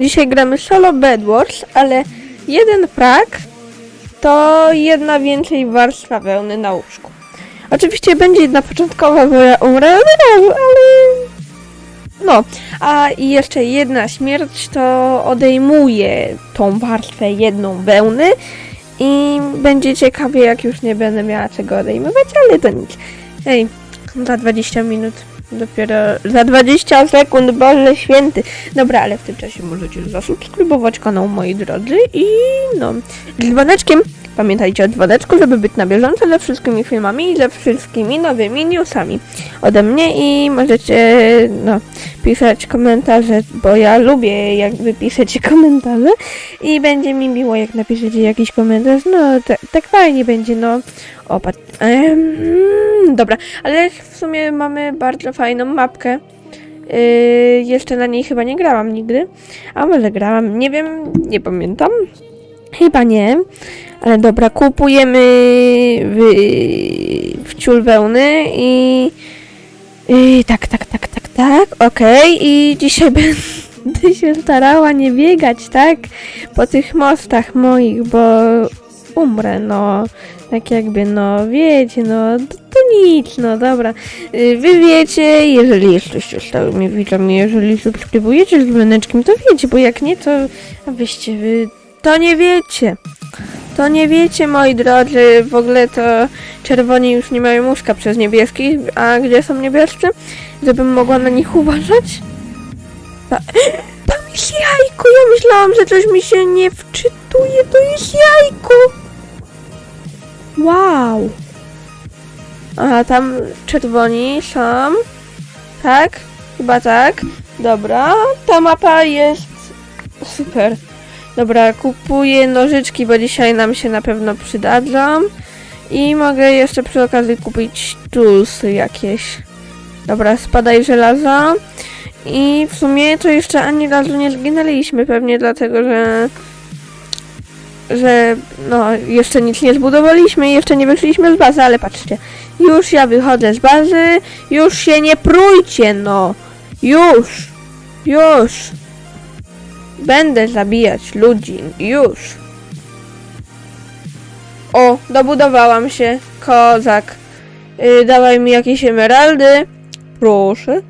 Dzisiaj gramy solo Bedwars, ale jeden frag to jedna więcej warstwa wełny na łóżku. Oczywiście będzie jedna początkowa, od razu, ale... No, a jeszcze jedna śmierć to odejmuje tą warstwę jedną wełny i będzie ciekawie, jak już nie będę miała czego odejmować, ale to nic. Ej, za 20 minut dopiero, za 20 sekund, Boże Święty. Dobra, ale w tym czasie możecie zasubskrybować kanał, moi drodzy i no, z dzwoneczkiem. Pamiętajcie o dzwoneczku, żeby być na bieżąco ze wszystkimi filmami i ze wszystkimi nowymi newsami ode mnie i możecie, no, pisać komentarze, bo ja lubię, jak wy piszecie komentarze i będzie mi miło, jak napiszecie jakiś komentarz, no, tak, tak fajnie będzie, no. O, pat- em, dobra, ale w sumie mamy bardzo fajną mapkę. Yy, jeszcze na niej chyba nie grałam nigdy. A może grałam? Nie wiem, nie pamiętam. Chyba nie. Ale dobra, kupujemy w, w ciul wełny i... Yy, tak, tak, tak, tak, tak. Okej, i dzisiaj będę się starała nie biegać, tak? Po tych mostach moich, bo umrę, no. Tak jakby, no, wiecie, no, to, to nic, no, dobra. Y, Wy wiecie, jeżeli jesteście stałymi widzami, jeżeli subskrybujecie z dzwoneczkiem, to wiecie, bo jak nie, to a wyście wy to nie wiecie. To nie wiecie, moi drodzy, w ogóle to czerwoni już nie mają łóżka przez niebieskich, a gdzie są niebiescy? Żebym mogła na nich uważać? Ta, tam jest jajko, ja myślałam, że coś mi się nie wczytuje, to jest jajko! Wow! Aha, tam czerwoni są. Tak? Chyba tak. Dobra, ta mapa jest super. Dobra, kupuję nożyczki, bo dzisiaj nam się na pewno przydadzą. I mogę jeszcze przy okazji kupić toolsy jakieś. Dobra, spadaj żelazo. I w sumie to jeszcze ani razu nie zginęliśmy, pewnie dlatego, że że no jeszcze nic nie zbudowaliśmy, jeszcze nie wyszliśmy z bazy, ale patrzcie, już ja wychodzę z bazy, już się nie prójcie, no, już, już, będę zabijać ludzi, już. O, dobudowałam się, kozak, yy, dawaj mi jakieś emeraldy, proszę.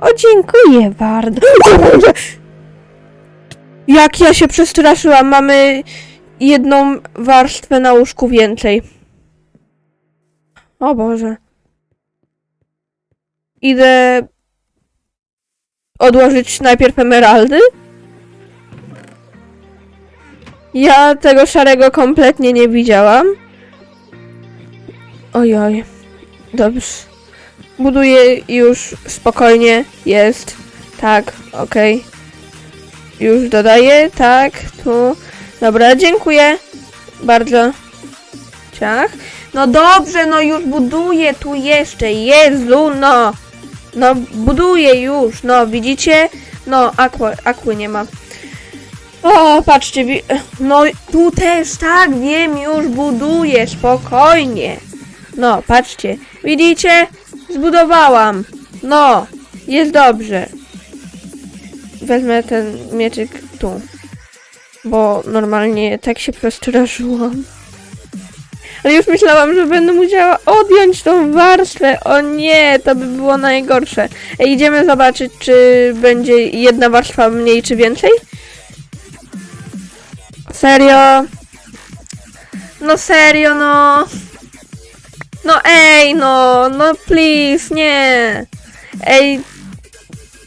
O, dziękuję bardzo. Jak ja się przestraszyłam, mamy jedną warstwę na łóżku więcej. O Boże. Idę odłożyć najpierw emeraldy. Ja tego szarego kompletnie nie widziałam. Ojoj. Dobrze. Buduję już spokojnie. Jest. Tak, okej. Już dodaję, tak, tu. Dobra, dziękuję bardzo. Ciach. No dobrze, no już buduję tu jeszcze. Jezu, no. No buduję już, no widzicie? No, aqua, aquy nie ma. O, patrzcie, no tu też, tak, wiem, już buduję, spokojnie. No, patrzcie, widzicie? Zbudowałam. No, jest dobrze. Wezmę ten mieczyk tu bo normalnie tak się przestraszyłam. Ale już myślałam, że będę musiała odjąć tą warstwę. O nie, to by było najgorsze. Idziemy zobaczyć, czy będzie jedna warstwa mniej, czy więcej? Serio? No serio, no. No ej, no, no please, nie. Ej,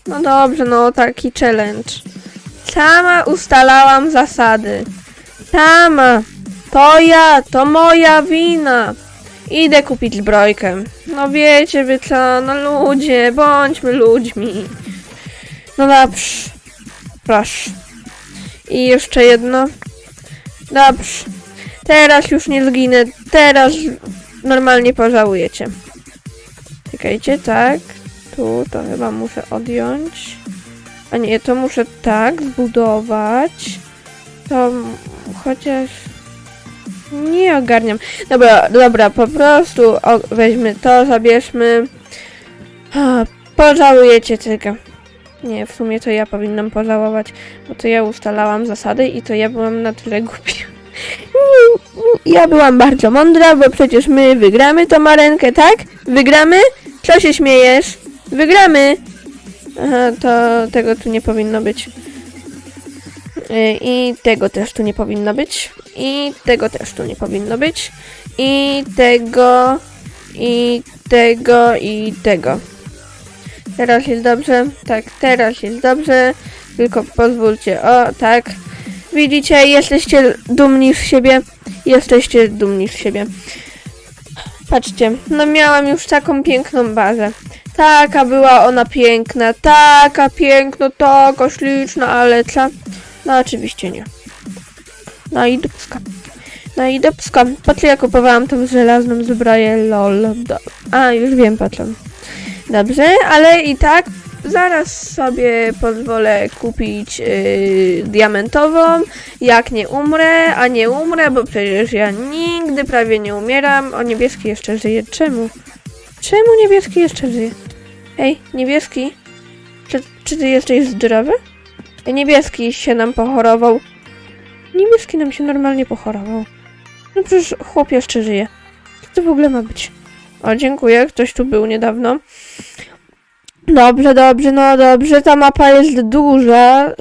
no dobrze, no taki challenge. Sama ustalałam zasady. Sama. To ja, to moja wina. Idę kupić zbrojkę. No wiecie wy co, no ludzie, bądźmy ludźmi. No dobrze. Proszę. I jeszcze jedno. Dobrze. Teraz już nie zginę. Teraz normalnie pożałujecie. Czekajcie, tak. Tu to chyba muszę odjąć. A nie, to muszę tak zbudować. To chociaż... Nie ogarniam. Dobra, dobra, po prostu weźmy to, zabierzmy. Pożałujecie tego. Nie, w sumie to ja powinnam pożałować, bo to ja ustalałam zasady i to ja byłam na tyle głupia. Ja byłam bardzo mądra, bo przecież my wygramy tą arenkę, tak? Wygramy? Co się śmiejesz? Wygramy! Aha, to tego tu nie powinno być. Y, I tego też tu nie powinno być. I tego też tu nie powinno być. I tego, i tego, i tego. Teraz jest dobrze. Tak, teraz jest dobrze. Tylko pozwólcie. O, tak. Widzicie, jesteście dumni z siebie. Jesteście dumni z siebie. Patrzcie, no miałam już taką piękną bazę. Taka była ona piękna, taka piękna, taka śliczna, ale co? No oczywiście nie. No i dupska. No i dupska. Co ja kupowałam tą żelazną zbroję? Lol. Do... A, już wiem co. Dobrze, ale i tak zaraz sobie pozwolę kupić yy, diamentową, jak nie umrę, a nie umrę, bo przecież ja nigdy prawie nie umieram. O, niebieski jeszcze żyje. Czemu? Czemu niebieski jeszcze żyje? Ej, niebieski? Czy, czy ty jesteś zdrowy? Ej, niebieski się nam pochorował. Niebieski nam się normalnie pochorował. No przecież chłop jeszcze żyje. Co to w ogóle ma być? O, dziękuję. Ktoś tu był niedawno. Dobrze, dobrze, no dobrze. Ta mapa jest duża.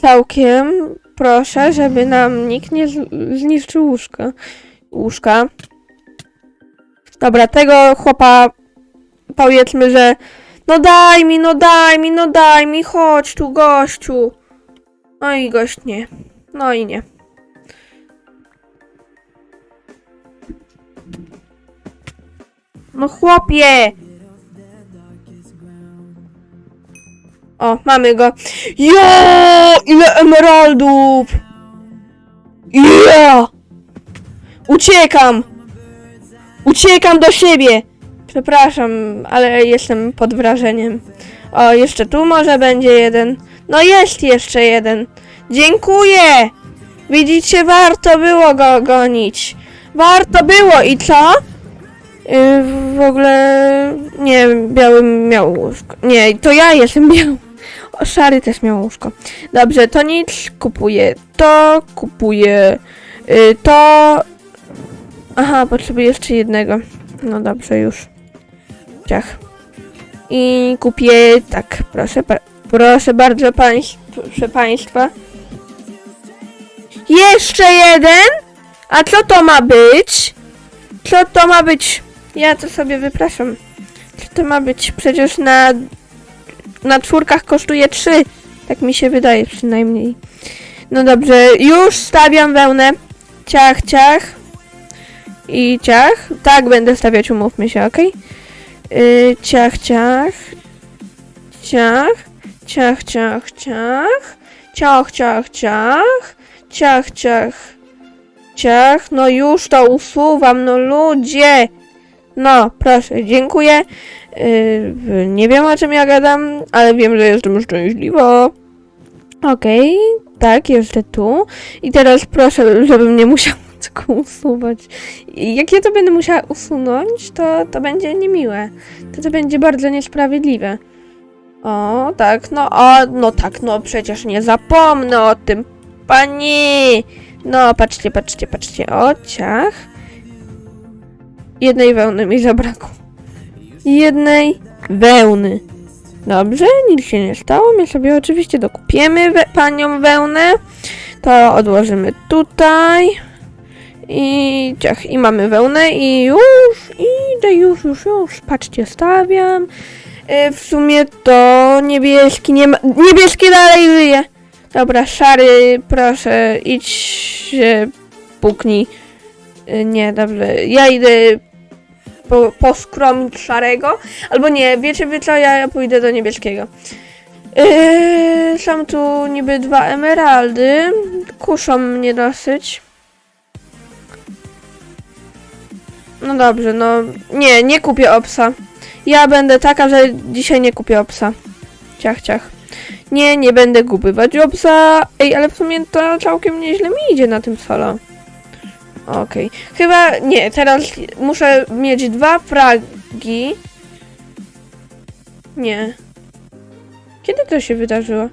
Całkiem. Proszę, żeby nam nikt nie zniszczył łóżka. Łóżka. Dobra, tego chłopa powiedzmy, że no daj mi, no daj mi, no daj mi, chodź tu gościu. No i gość nie. No i nie. No chłopie! O, mamy go. Jo! Ile emeraldów! Ja! Uciekam! Uciekam do siebie! Przepraszam, ale jestem pod wrażeniem. O, jeszcze tu może będzie jeden. No jest jeszcze jeden. Dziękuję! Widzicie, warto było go gonić. Warto było i co? Yy, w ogóle nie, biały miał łóżko. Nie, to ja jestem biały. Szary też miał łóżko. Dobrze, to nic. Kupuję to, kupuję yy, to. Aha, potrzebuję jeszcze jednego. No dobrze, już. Ciach. I kupię tak, proszę, proszę bardzo państw, proszę państwa. Jeszcze jeden? A co to ma być? Co to ma być? Ja to sobie wypraszam. Co to ma być? Przecież na, na czwórkach kosztuje trzy. Tak mi się wydaje przynajmniej. No dobrze, już stawiam wełnę. Ciach, ciach. I ciach. Tak będę stawiać, umówmy się, ok? Yy, ciach, ciach. Ciach. Ciach, ciach, ciach. Ciach, ciach, ciach. Ciach, ciach. Ciach. No już to usuwam, no ludzie. No, proszę, dziękuję. Yy, nie wiem o czym ja gadam, ale wiem, że jestem szczęśliwa. Okej, tak, jeszcze tu. I teraz proszę, żebym nie musiała tego usuwać. Jak ja to będę musiała usunąć, to to będzie niemiłe. To to będzie bardzo niesprawiedliwe. O, tak, no, o, no tak, no przecież nie zapomnę o tym, pani. No, patrzcie, patrzcie, patrzcie, o, ciach. Jednej wełny mi zabrakło. Jednej wełny. Dobrze, nic się nie stało. My sobie oczywiście dokupiemy we panią wełnę. To odłożymy tutaj. I ciach, i mamy wełnę i już, idę już, już, już. Patrzcie, stawiam. E, w sumie to niebieski nie ma... Niebieski dalej żyje. Dobra, szary, proszę, idź się puknij. E, Nie, dobrze, ja idę po, poskromić szarego. Albo nie, wiecie wy co, ja, ja pójdę do niebieskiego. Yy, są tu niby dwa emeraldy. Kuszą mnie dosyć. No dobrze, no. Nie, nie kupię obsa. Ja będę taka, że dzisiaj nie kupię obsa. Ciach, ciach. Nie, nie będę kupywać obsa. Ej, ale w sumie to całkiem nieźle mi idzie na tym solo. Okej. Chyba nie, teraz muszę mieć dwa fragi. Nie. Kiedy to się wydarzyło?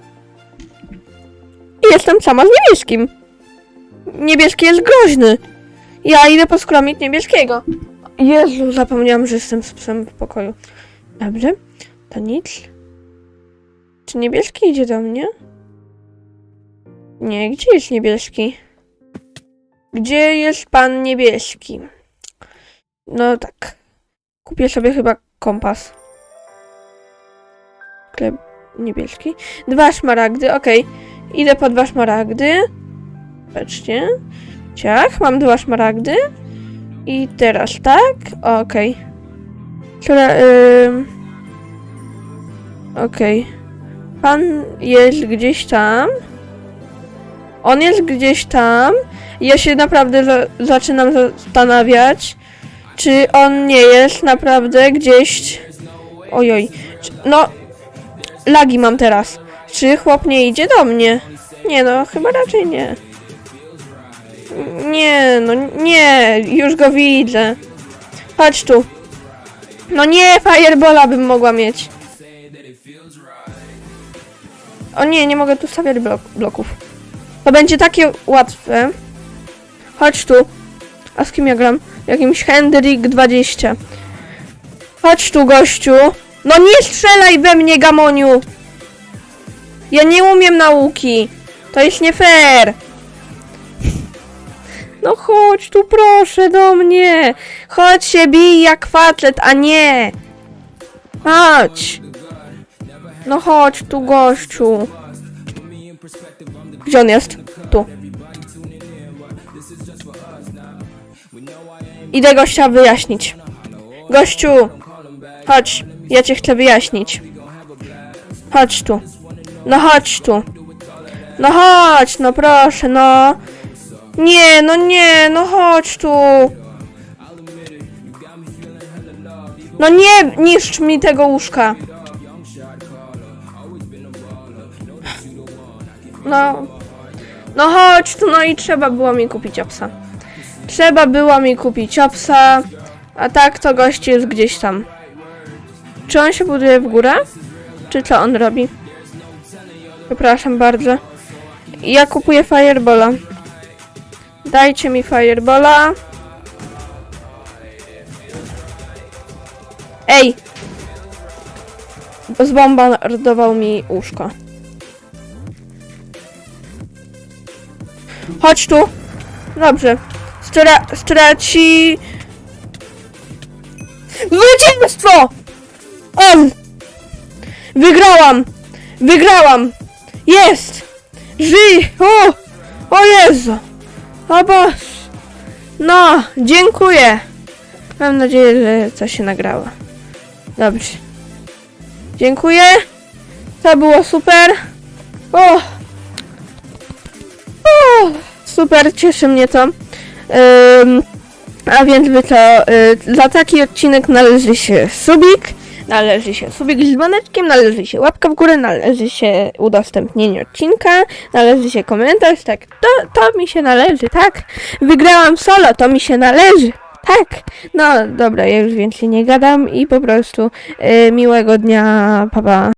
Jestem sama z niebieskim. Niebieski jest groźny. Ja idę poskromić niebieskiego. Jezu, zapomniałam, że jestem z psem w pokoju. Dobrze, to nic. Czy niebieski idzie do mnie? Nie, gdzie jest niebieski? Gdzie jest pan niebieski? No tak. Kupię sobie chyba kompas. Klep niebieski. Dwa szmaragdy, okej. Idę po dwa szmaragdy. Patrzcie. Ciach, mam dwa szmaragdy. I teraz tak. Okej. Która. ym, Okej. Pan jest gdzieś tam. On jest gdzieś tam. Ja się naprawdę za zaczynam zastanawiać, czy on nie jest naprawdę gdzieś. Ojoj. No. Lagi mam teraz. Czy chłop nie idzie do mnie? Nie no, chyba raczej nie. Nie, no nie, już go widzę. Chodź tu. No nie, firebola bym mogła mieć. O nie, nie mogę tu stawiać blok bloków. To będzie takie łatwe. Chodź tu. A z kim ja gram? Jakimś Hendrik 20. Chodź tu, gościu. No nie strzelaj we mnie, Gamoniu. Ja nie umiem nauki. To jest nie fair. No chodź tu proszę do mnie. Chodź się bij jak facet, a nie. Chodź. No chodź tu gościu. Gdzie on jest? Idę gościa wyjaśnić. Gościu! Chodź, ja cię chcę wyjaśnić. Chodź tu. No chodź tu. No chodź, no proszę, no. Nie, no nie, no chodź tu. No nie niszcz mi tego łóżka. No. No chodź tu, no i trzeba było mi kupić obsa. Trzeba było mi kupić obsa, a tak to gość jest gdzieś tam. Czy on się buduje w górę? Czy co on robi? Przepraszam bardzo. Ja kupuję Firebola. Dajcie mi Firebola. Ej! Zbombardował mi łóżko. Chodź tu. Dobrze. Stra straci... Zwycięstwo! On! Wygrałam! Wygrałam! Jest! Żyj! O! O Jezu! O Boże! No, dziękuję! Mam nadzieję, że coś się nagrało. Dobrze. Dziękuję. To było super. O! O! Super, cieszy mnie to. A więc by to, y, za taki odcinek należy się subik, należy się subik z dzwoneczkiem, należy się łapka w górę, należy się udostępnienie odcinka, należy się komentarz, tak, to, to mi się należy, tak. Wygrałam solo, to mi się należy. Tak, no dobra, ja już więcej nie gadam i po prostu y, miłego dnia, papa.